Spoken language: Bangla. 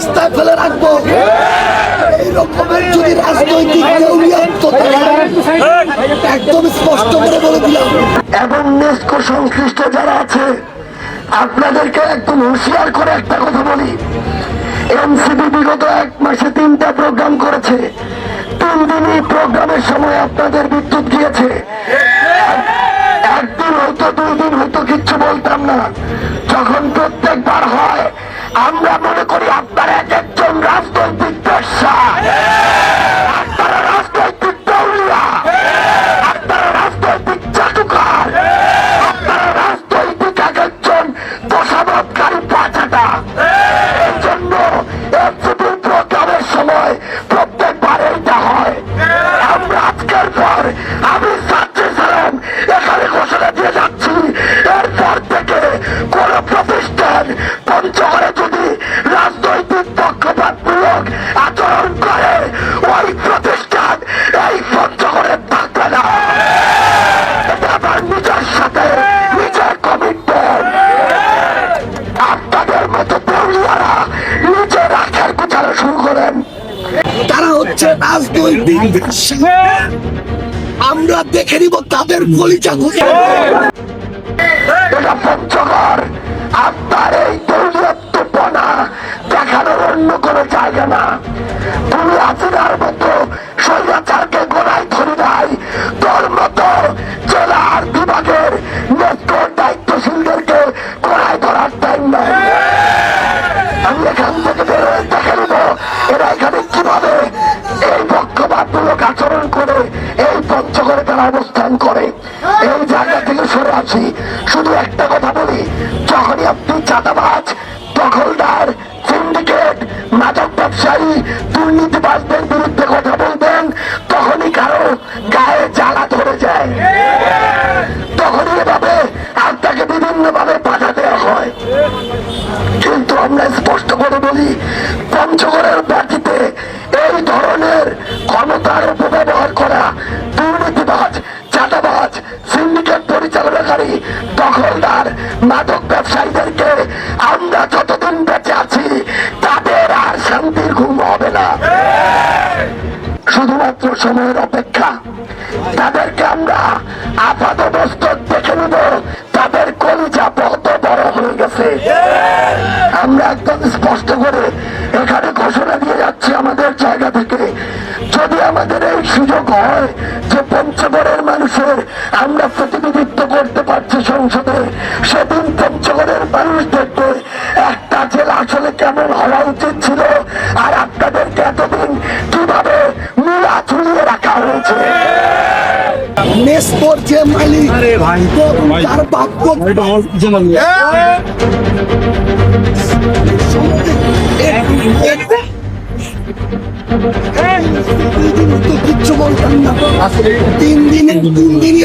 রাস্তায় ফেলে রাখব। এই রকমের যদি রাজনৈতিক দেউলিয়াত্ব একদম স্পষ্ট করে বলে দিলাম। এবং নেস্কো সংশ্লিষ্ট যারা আছে, আপনাদেরকে একদম হুঁশিয়ার করে একটা কথা বলি। এনসিপি বিগত এক মাসে তিনটা প্রোগ্রাম করেছে। তিন দিনই প্রোগ্রামের সময় আপনাদের বিদ্যুৎ গিয়েছে। একদিন হয়তো, দুই দিন হয়তো কিচ্ছু বলতাম না। যখন প্রতিষ্ঠান পঞ্চগড়ে যদি রাজনৈতিক পক্ষপাতমূলক আচরণ করে ওই প্রতিষ্ঠান এই পঞ্চগড়ে থাকবে না। এটা আমার নিজের সাথে নিজের কমিটমেন্ট আপনাদের মতো দেউলিয়ারা নিজের আখের গুছানো শুরু করেন। তারা হচ্ছে রাজনৈতিক আমরা দেখে নিব তাদের কলিজা খুঁজে এটা পঞ্চগড়। আপনার এই দৌলত্বপনা দেখানোর অন্য কোনো জায়গা না। তুমি আজিনার মতো, স্বৈরাচারকে গোড়ায় ধরে নাই তোর মতো জেলার বিভাগের নেত্র দায়িত্বশীলদেরকে গোড়ায় ধরার টাইম নাই। আমি এখান থেকে বেরোয় দেখে নেব এরা এখানে কীভাবে এই পক্ষপাতমূলক আচরণ করে, এই পঞ্চগড়ে তারা অবস্থান করে। এই জায়গা থেকে সরে আসি। শুধু একটা কথা বলি, যখনই আপনি চাঁদাবাজ, দখলদার সিন্ডিকেট মাদক ব্যবসায়ী, দুর্নীতিবাজদের বিরুদ্ধে কথা বলবেন, তখনই কারও গায়ে জ্বালা ধরে যায়। তখনই এভাবে আপনাকে বিভিন্ন ভাবে বাধা দেওয়া হয়। কিন্তু আমরা স্পষ্ট করে বলি, পঞ্চগড়ের মাটিতে শুধুমাত্র সময়ের অপেক্ষা। তাদেরকে আমরা আপাত বস্তর দেখে নিব, তাদের কলিজা কত বড় হয়ে গেছে। আমরা একদম স্পষ্ট করে এখানে ঘোষণা দিয়ে যাচ্ছি আমাদের জায়গা থেকে। যদি আমাদের এই সুযোগ হয় যে পঞ্চগড়ের মানুষের আমরা প্রতিনিধিত্ব করতে পারছি সংসদে, সেদিন পঞ্চগড়ের মানুষ দেখবে একটা জেলা আসলে কেমন হওয়া উচিত ছিল নেস্পোর যে মালিক তার বাপ কিচ্ছু বলতাম না তিন দিনে তিন দিনে